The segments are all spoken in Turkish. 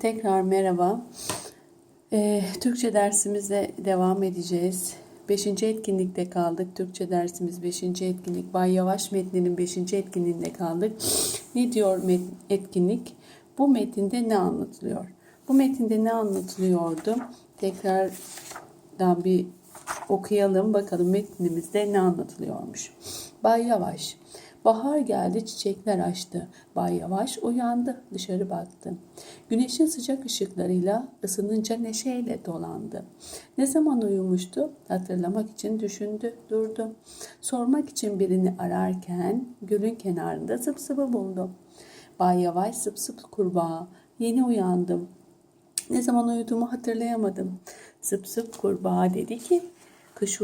Tekrar merhaba. Ee, Türkçe dersimize devam edeceğiz. Beşinci etkinlikte kaldık. Türkçe dersimiz beşinci etkinlik. Bay Yavaş metninin beşinci etkinliğinde kaldık. Ne diyor etkinlik? Bu metinde ne anlatılıyor? Bu metinde ne anlatılıyordu? Tekrardan bir okuyalım bakalım metnimizde ne anlatılıyormuş. Bay Yavaş Bahar geldi çiçekler açtı. Bay Yavaş uyandı dışarı baktı. Güneşin sıcak ışıklarıyla ısınınca neşeyle dolandı. Ne zaman uyumuştu hatırlamak için düşündü durdu. Sormak için birini ararken gölün kenarında zıp zıpı buldu. Bay Yavaş zıp kurbağa yeni uyandım. Ne zaman uyuduğumu hatırlayamadım. Zıp kurbağa dedi ki kış,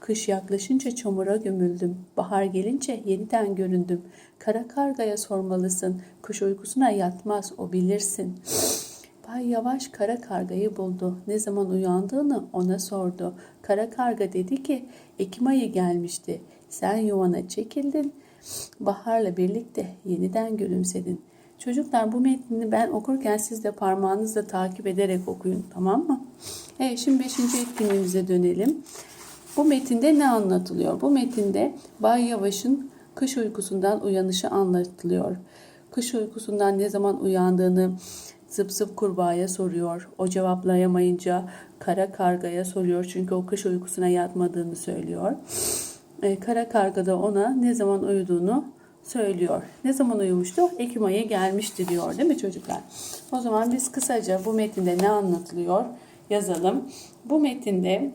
kış yaklaşınca çamura gömüldüm. Bahar gelince yeniden göründüm. Kara kargaya sormalısın. Kuş uykusuna yatmaz o bilirsin. Bay Yavaş kara kargayı buldu. Ne zaman uyandığını ona sordu. Kara karga dedi ki Ekim ayı gelmişti. Sen yuvana çekildin. Baharla birlikte yeniden gülümsedin. Çocuklar bu metnini ben okurken siz de parmağınızla takip ederek okuyun tamam mı? Evet şimdi beşinci etkinliğimize dönelim. Bu metinde ne anlatılıyor? Bu metinde Bay Yavaş'ın kış uykusundan uyanışı anlatılıyor. Kış uykusundan ne zaman uyandığını zıp zıp kurbağaya soruyor. O cevaplayamayınca kara kargaya soruyor çünkü o kış uykusuna yatmadığını söylüyor. Ee, kara karga da ona ne zaman uyuduğunu söylüyor. Ne zaman uyumuştu? Ekim ayı gelmişti diyor değil mi çocuklar? O zaman biz kısaca bu metinde ne anlatılıyor yazalım. Bu metinde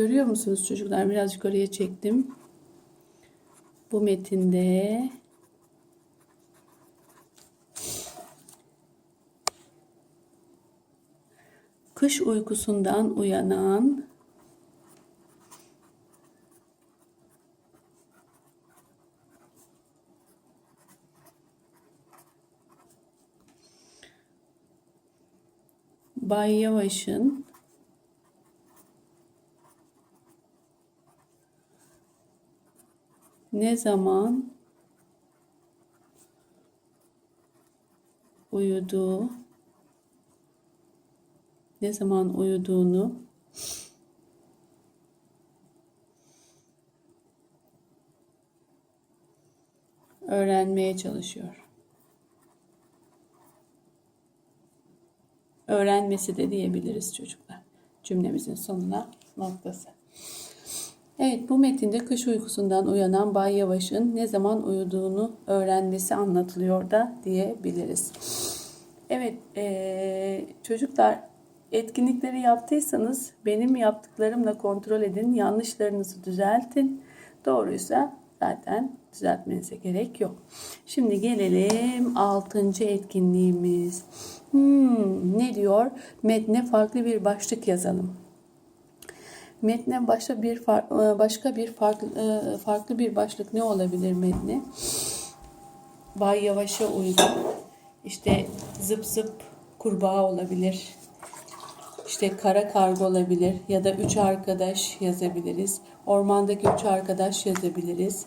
görüyor musunuz çocuklar? Birazcık oraya çektim. Bu metinde kış uykusundan uyanan Bay Yavaş'ın ne zaman uyuduğu ne zaman uyuduğunu öğrenmeye çalışıyor. Öğrenmesi de diyebiliriz çocuklar. Cümlemizin sonuna noktası. Evet bu metinde kış uykusundan uyanan Bay Yavaş'ın ne zaman uyuduğunu öğrenmesi anlatılıyor da diyebiliriz. Evet ee, çocuklar etkinlikleri yaptıysanız benim yaptıklarımla kontrol edin. Yanlışlarınızı düzeltin. Doğruysa zaten düzeltmenize gerek yok. Şimdi gelelim 6. etkinliğimiz. Hmm, ne diyor? Metne farklı bir başlık yazalım. Metne başka bir başka bir farklı farklı bir başlık ne olabilir metne? Bay Yavaş'a uygun. İşte zıp zıp kurbağa olabilir. İşte kara karga olabilir ya da üç arkadaş yazabiliriz. Ormandaki üç arkadaş yazabiliriz.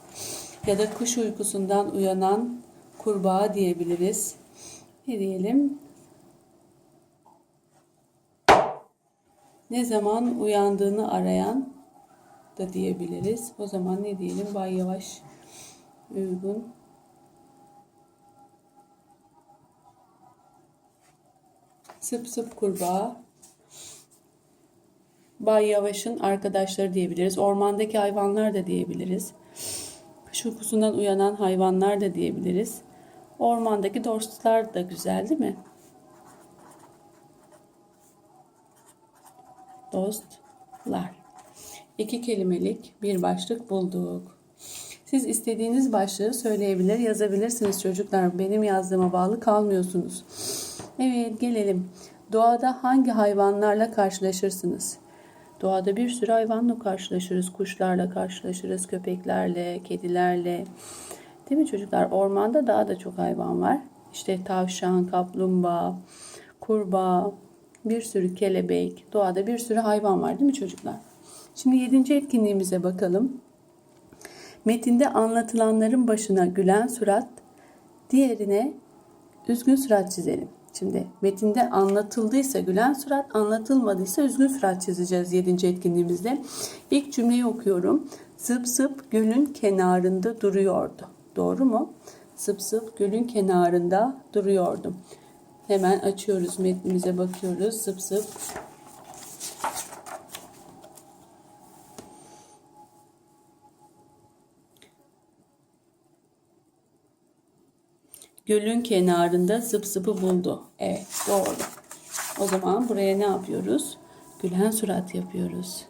Ya da kuş uykusundan uyanan kurbağa diyebiliriz. Ne diyelim? Ne zaman uyandığını arayan da diyebiliriz. O zaman ne diyelim? Bay Yavaş uygun. Sıp sıp kurbağa. Bay Yavaş'ın arkadaşları diyebiliriz. Ormandaki hayvanlar da diyebiliriz. Kış uykusundan uyanan hayvanlar da diyebiliriz. Ormandaki dostlar da güzel değil mi? Dostlar. İki kelimelik bir başlık bulduk. Siz istediğiniz başlığı söyleyebilir, yazabilirsiniz çocuklar. Benim yazdığıma bağlı kalmıyorsunuz. Evet, gelelim. Doğada hangi hayvanlarla karşılaşırsınız? Doğada bir sürü hayvanla karşılaşırız. Kuşlarla karşılaşırız, köpeklerle, kedilerle. Değil mi çocuklar? Ormanda daha da çok hayvan var. İşte tavşan, kaplumbağa, kurbağa, bir sürü kelebek, doğada bir sürü hayvan var değil mi çocuklar? Şimdi yedinci etkinliğimize bakalım. Metinde anlatılanların başına gülen surat Diğerine üzgün surat çizelim. Şimdi metinde anlatıldıysa gülen surat, anlatılmadıysa üzgün surat çizeceğiz 7. etkinliğimizde. İlk cümleyi okuyorum. Zıp zıp gölün kenarında duruyordu. Doğru mu? Zıp zıp gölün kenarında duruyordu. Hemen açıyoruz metnimize bakıyoruz. Zıp zıp Gölün kenarında zıp zıpı buldu. Evet doğru. O zaman buraya ne yapıyoruz? Gülen surat yapıyoruz.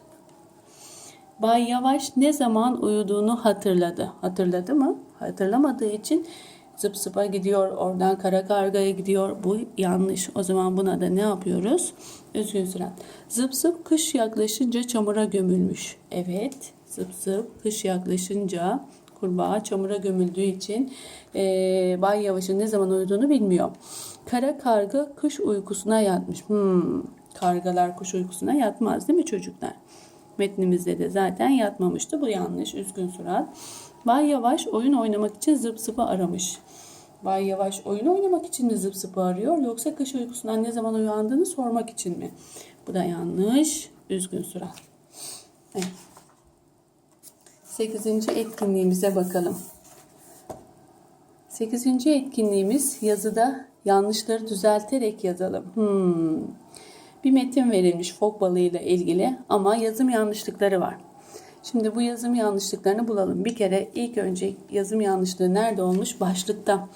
Bay Yavaş ne zaman uyuduğunu hatırladı. Hatırladı mı? Hatırlamadığı için zıp zıpa gidiyor. Oradan kara kargaya gidiyor. Bu yanlış. O zaman buna da ne yapıyoruz? Üzgün surat. Zıp zıp kış yaklaşınca çamura gömülmüş. Evet. Zıp zıp kış yaklaşınca kurbağa çamura gömüldüğü için e, Bay Yavaş'ın ne zaman uyuduğunu bilmiyor. Kara karga kış uykusuna yatmış. Hmm, kargalar kuş uykusuna yatmaz değil mi çocuklar? Metnimizde de zaten yatmamıştı. Bu yanlış. Üzgün surat. Bay Yavaş oyun oynamak için zıp zıpı aramış. Bay Yavaş oyun oynamak için mi zıp zıpı arıyor yoksa kış uykusundan ne zaman uyandığını sormak için mi? Bu da yanlış. Üzgün surat. Evet. 8. etkinliğimize bakalım. 8. etkinliğimiz yazıda yanlışları düzelterek yazalım. Hmm. Bir metin verilmiş fok balığıyla ilgili ama yazım yanlışlıkları var. Şimdi bu yazım yanlışlıklarını bulalım. Bir kere ilk önce yazım yanlışlığı nerede olmuş? Başlıkta.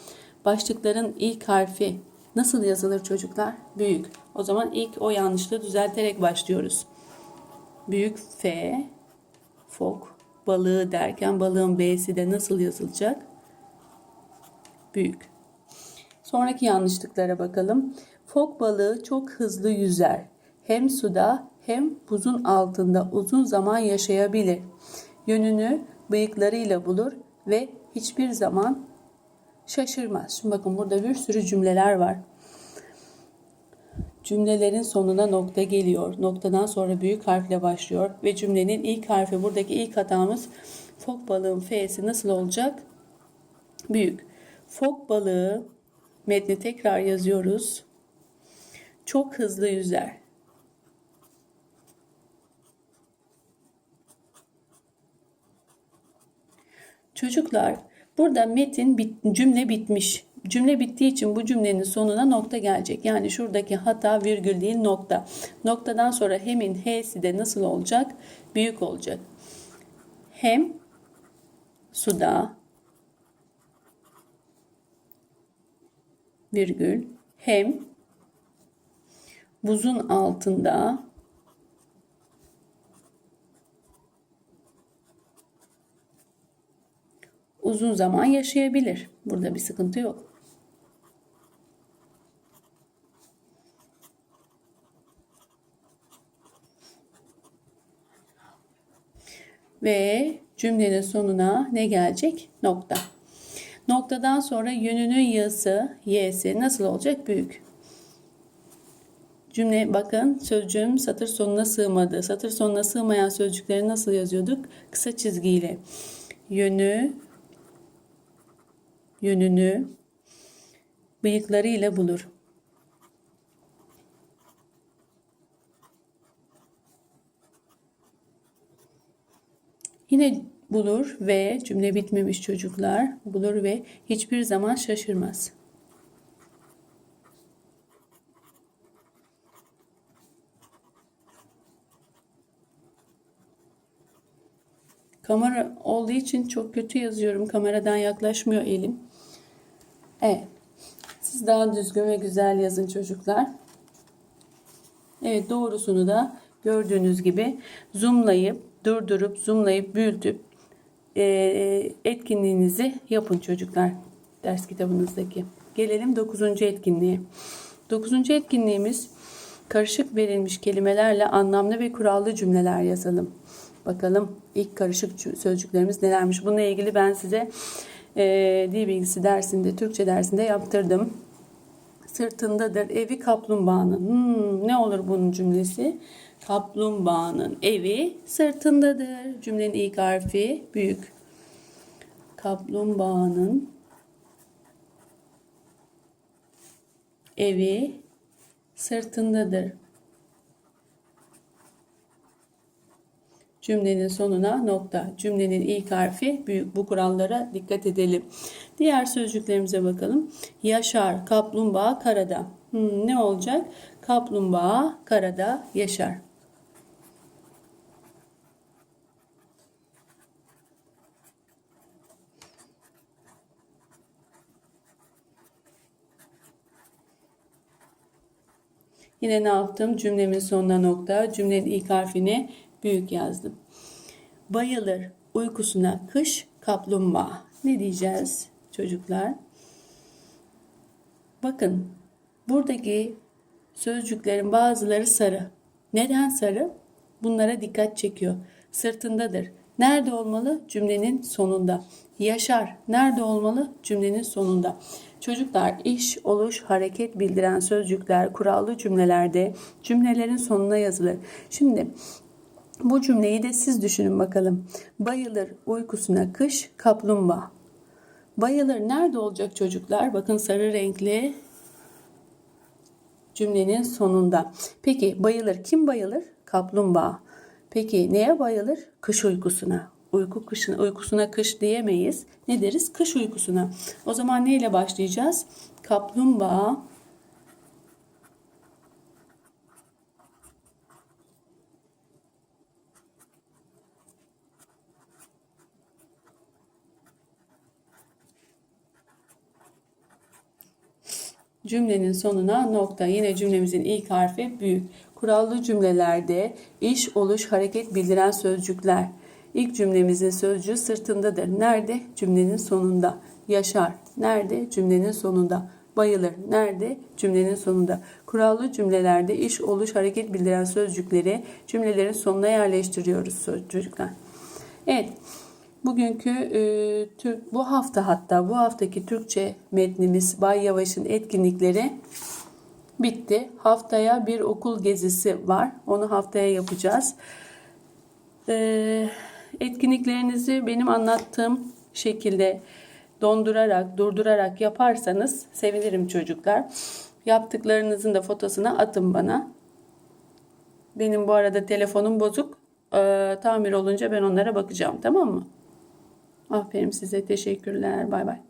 Başlıkların ilk harfi nasıl yazılır çocuklar? Büyük. O zaman ilk o yanlışlığı düzelterek başlıyoruz. Büyük F, fok, balığı derken balığın B'si de nasıl yazılacak? Büyük. Sonraki yanlışlıklara bakalım. Fok balığı çok hızlı yüzer. Hem suda hem buzun altında uzun zaman yaşayabilir. Yönünü bıyıklarıyla bulur ve hiçbir zaman şaşırmaz. Şimdi bakın burada bir sürü cümleler var. Cümlelerin sonuna nokta geliyor. Noktadan sonra büyük harfle başlıyor ve cümlenin ilk harfi buradaki ilk hatamız fok balığın F'si nasıl olacak? Büyük. Fok balığı metni tekrar yazıyoruz. Çok hızlı yüzer. Çocuklar burada metin bit, cümle bitmiş. Cümle bittiği için bu cümlenin sonuna nokta gelecek. Yani şuradaki hata virgül değil nokta. Noktadan sonra hemin h'si de nasıl olacak? Büyük olacak. Hem suda virgül hem buzun altında uzun zaman yaşayabilir. Burada bir sıkıntı yok. Ve cümlenin sonuna ne gelecek? Nokta. Noktadan sonra yönünün yısı, y'si nasıl olacak? Büyük. Cümle bakın sözcüğüm satır sonuna sığmadı. Satır sonuna sığmayan sözcükleri nasıl yazıyorduk? Kısa çizgiyle. Yönü, yönünü bıyıklarıyla bulur. Yine bulur ve cümle bitmemiş çocuklar bulur ve hiçbir zaman şaşırmaz. Kamera olduğu için çok kötü yazıyorum. Kameradan yaklaşmıyor elim. Evet. Siz daha düzgün ve güzel yazın çocuklar. Evet doğrusunu da gördüğünüz gibi zoomlayıp, durdurup, zoomlayıp, büyütüp e, etkinliğinizi yapın çocuklar. Ders kitabınızdaki. Gelelim 9. etkinliğe. 9. etkinliğimiz karışık verilmiş kelimelerle anlamlı ve kurallı cümleler yazalım. Bakalım ilk karışık sözcüklerimiz nelermiş. Bununla ilgili ben size e, dil bilgisi dersinde, Türkçe dersinde yaptırdım. Sırtındadır evi kaplumbağanın. Hmm, ne olur bunun cümlesi? Kaplumbağanın evi sırtındadır. Cümlenin ilk harfi büyük. Kaplumbağanın evi sırtındadır. Cümlenin sonuna nokta. Cümlenin ilk harfi büyük. Bu kurallara dikkat edelim. Diğer sözcüklerimize bakalım. Yaşar, kaplumbağa karada. Hmm, ne olacak? Kaplumbağa karada yaşar. Yine ne yaptım? Cümlemin sonuna nokta. Cümlenin ilk harfini büyük yazdım. Bayılır uykusuna kış kaplumbağa. Ne diyeceğiz çocuklar? Bakın buradaki sözcüklerin bazıları sarı. Neden sarı? Bunlara dikkat çekiyor. Sırtındadır. Nerede olmalı? Cümlenin sonunda. Yaşar. Nerede olmalı? Cümlenin sonunda. Çocuklar iş, oluş, hareket bildiren sözcükler kurallı cümlelerde cümlelerin sonuna yazılır. Şimdi bu cümleyi de siz düşünün bakalım. Bayılır uykusuna kış kaplumbağa. Bayılır nerede olacak çocuklar? Bakın sarı renkli cümlenin sonunda. Peki bayılır kim bayılır? Kaplumbağa. Peki neye bayılır? Kış uykusuna. Uyku kışın, uykusuna kış diyemeyiz. Ne deriz? Kış uykusuna. O zaman neyle başlayacağız? Kaplumbağa Cümlenin sonuna nokta. Yine cümlemizin ilk harfi büyük. Kurallı cümlelerde iş, oluş, hareket bildiren sözcükler. İlk cümlemizin sözcüğü sırtındadır. Nerede? Cümlenin sonunda. Yaşar. Nerede? Cümlenin sonunda. Bayılır. Nerede? Cümlenin sonunda. Kurallı cümlelerde iş, oluş, hareket bildiren sözcükleri cümlelerin sonuna yerleştiriyoruz çocuklar. Evet. Bugünkü e, Türk bu hafta hatta bu haftaki Türkçe metnimiz Bay Yavaş'ın etkinlikleri bitti. Haftaya bir okul gezisi var. Onu haftaya yapacağız. E, etkinliklerinizi benim anlattığım şekilde dondurarak, durdurarak yaparsanız sevinirim çocuklar. Yaptıklarınızın da fotosunu atın bana. Benim bu arada telefonum bozuk. E, tamir olunca ben onlara bakacağım tamam mı? Aferin size teşekkürler. Bay bay.